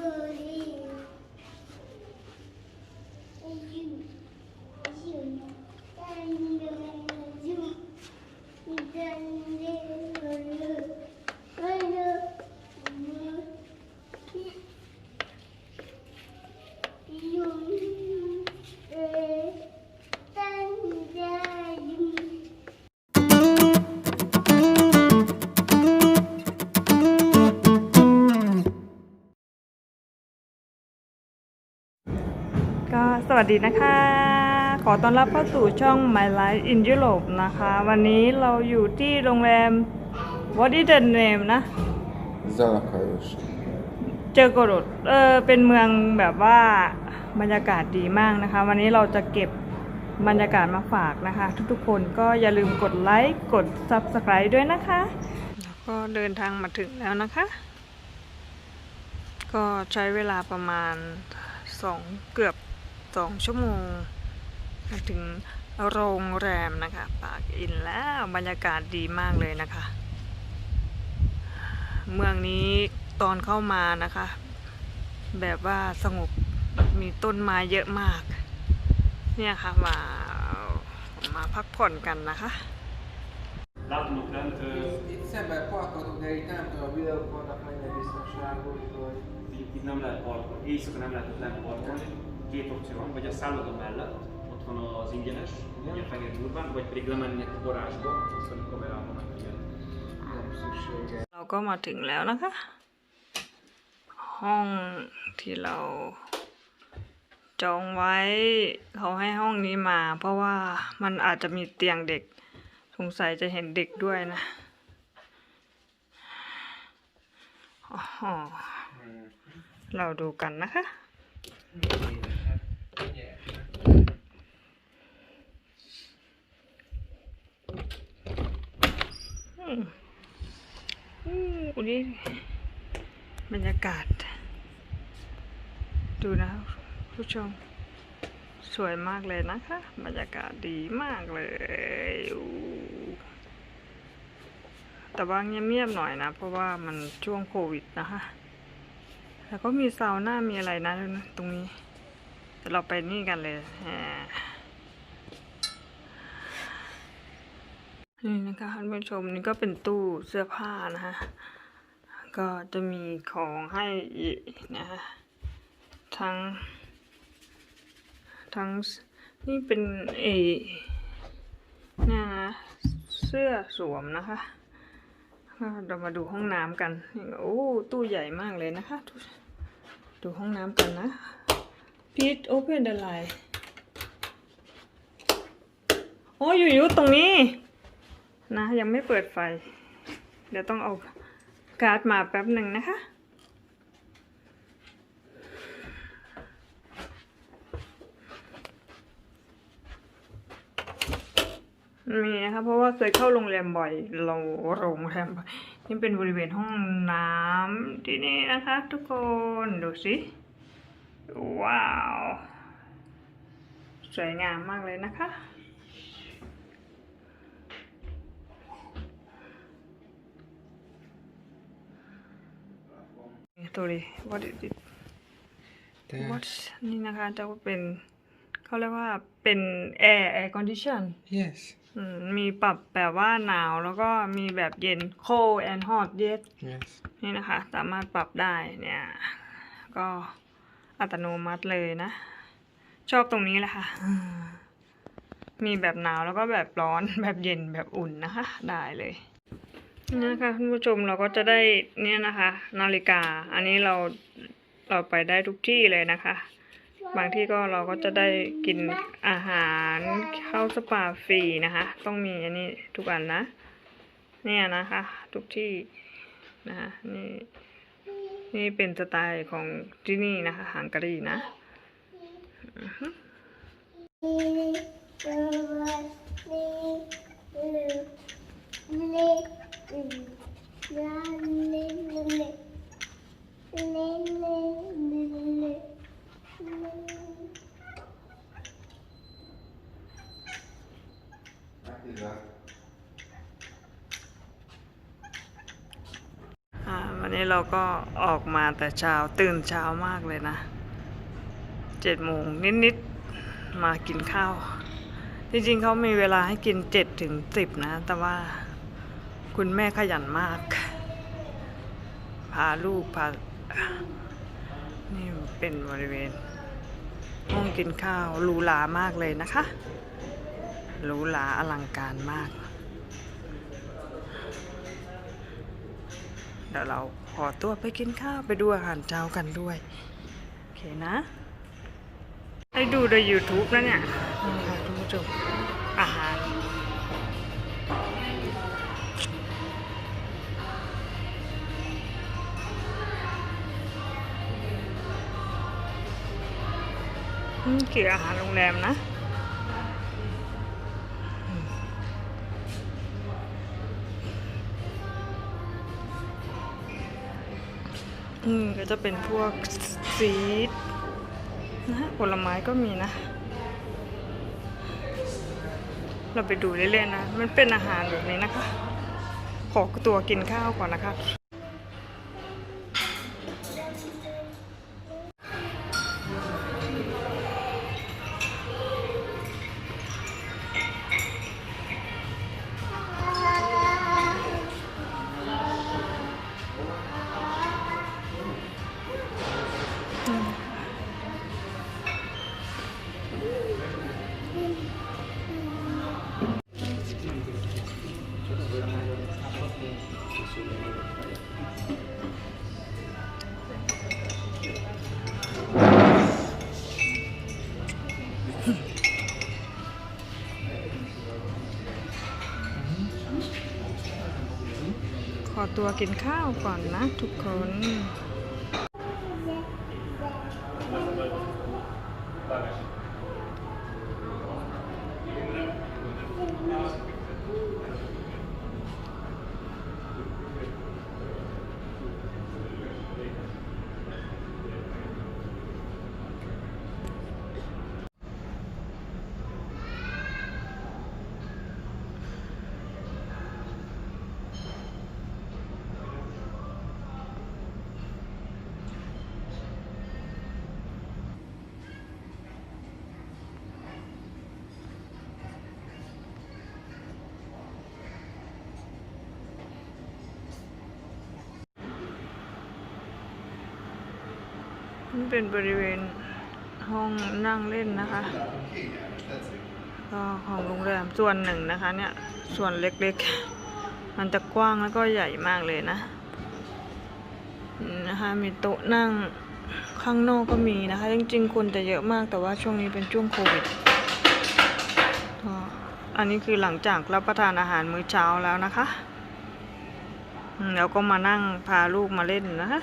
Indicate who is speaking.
Speaker 1: good. ก็สวัสดีนะคะ ขอต้อนรับเข้าสู่ช่อง My Life in Europe นะคะ วันนี้เราอยู่ที่โรงแรม What is the name นะ
Speaker 2: Zalakajos.
Speaker 1: เจอโกรดเออเป็นเมืองแบบว่าบรรยากาศดีมากนะคะ วันนี้เราจะเก็บบรรยากาศมาฝากนะคะ ทุกๆคนก็อย่าลืมกดไลค์กด Subscribe ด้วยนะคะ แล้วก็เดินทางมาถึงแล้วนะคะ ก็ใช้เวลาประมาณสองเกือบ สองชั่วโมงมาถึงโรงแรมนะคะ ปากอินแล้วบรรยากาศดีมากเลยนะคะ เมืองนี้ตอนเข้ามานะคะ แบบว่าสงบมีต้นไม้เยอะมาก เนี่ยค่ะมามาพักผ่อนกันนะคะ
Speaker 3: Látunk lent, ö,
Speaker 2: Itt szemben parkolunk, de itt nem tudom, a videók vannak mennyire biztonságos, vagy...
Speaker 3: itt, itt nem lehet parkolni, éjszaka nem lehet ott lent parkolni. Két opció van, vagy a szálloda mellett, ott van az ingyenes, ugye a fehér durván, vagy pedig lemenni a garázsba, azt a kamerában meg igen.
Speaker 2: Nem szükséges.
Speaker 1: เราก็มาถึงแล้วนะคะ ห้องที่เราจองไว้เขาให้ห้องนี้มา เพราะว่ามันอาจจะมีเตียงเด็กสงสัยจะเห็นเด็กด้วยนะอ๋อเราดูกันนะคะ อืมอู้นี่บ รรยากาศ ดูนะผู้ชม สวยมากเลยนะคะ บรรยากาศดีมากเลย แต่ว่าเงียบๆหน่อยนะ เพราะว่ามันช่วงโควิดนะคะ แล้วก็มีซาวน่ามีอะไรนะ ตรงนี้เดี๋ยวเราไปนี่กันเลยนี่นะคะท่านผู้ชมนี่ก็เป็นตู้เสื้อผ้านะคะ ก็จะมีของให้อีกนะคะทั้ง ทั้งนี่เป็นเอเนี่ยนะเสื้อสวมนะคะเรามาดูห้องน้ำกันโอ้ตู้ใหญ่มากเลยนะคะ ดูดูห้องน้ำกันนะพีทโอเพนเดลไลโอ้อยู่ๆตรงนี้ นะ ยังไม่เปิดไฟ เดี๋ยวต้องเอา การ์ดมาแป๊บหนึ่งนะคะ มีนะคะ เพราะว่าเคยเข้าโรงแรมบ่อยเราโรงแรมนี่เป็นบริเวณห้องน้ำที่นี่นะคะ ทุกคนดูสิ ว้าว สวยงามมากเลยนะคะ ตัวดิ what is it what นี่นะคะจะเป็นเขาเรียกว่าเป็น air air condition
Speaker 2: Yes.
Speaker 1: อืมมีปรับแบบว่าหนาวแล้วก็มีแบบเย็น cold and hot yes
Speaker 2: Yes.
Speaker 1: นี่นะคะ สามารถปรับได้เนี่ย ก็อัตโนมัติเลยนะ ชอบตรงนี้แหละค่ะ มีแบบหนาวแล้วก็แบบร้อนแบบเย็นแบบอุ่นนะคะ ได้เลย นี่นะคะคุณผู้ชมเราก็จะได้เนี่ยนะคะ นาฬิกา อันนี้เราเราไปได้ทุกที่เลยนะคะ บางที่ก็เราก็จะได้กินอาหารเข้าสปาฟรีนะคะ ต้องมีอันนี้ทุกอันนะ เนี่ยนะคะ ทุกที่นะคะนี่นี่เป็นสไตล์ของที่นี่นะคะฮังการีนะอ่ วันนี้เราก็ออกมาแต่เช้าตื่นเช้ามากเลยนะเจ็ดโมงนิดๆมากินข้าว จริงๆเขามีเวลาให้กินเจ็ดถึงสิบนะ แต่ว่า คุณแม่ขยันมาก พาลูกพา นี่เป็นบริเวณ ห้องกินข้าวหรูหรามากเลยนะคะหรูหราอลังการมาก เดี๋ยวเราขอตัวไปกินข้าวไปดูอาหารเช้ากันด้วย โอเคนะ ให้ดูใน YouTube นะเนี่ยนี่ค่ะทุกผู้ชมอาหาร นี่คืออาหารโรงแรมนะอืมก็จะเป็นพวกซีดนะผลไม้ก็มีนะ เราไปดูเล่นๆนะ มันเป็นอาหารแบบนี้นะคะ ขอตัวกินข้าวก่อนนะคะ ตัวกินข้าวก่อนนะทุกคน นี่เป็นบริเวณห้องนั่งเล่นนะคะก็ของโรงแรมส่วนหนึ่งนะคะเนี่ยส่วนเล็กๆ มันจะกว้างแล้วก็ใหญ่มากเลยนะนะคะมีโต๊ะนั่งข้างนอกก็มีนะคะ จริงๆ คนจะเยอะมากแต่ว่าช่วงนี้เป็นช่วงโควิดอันนี้คือหลังจากรับประทานอาหารมื้อเช้าแล้วนะคะแล้วก็มานั่งพาลูกมาเล่นนะคะ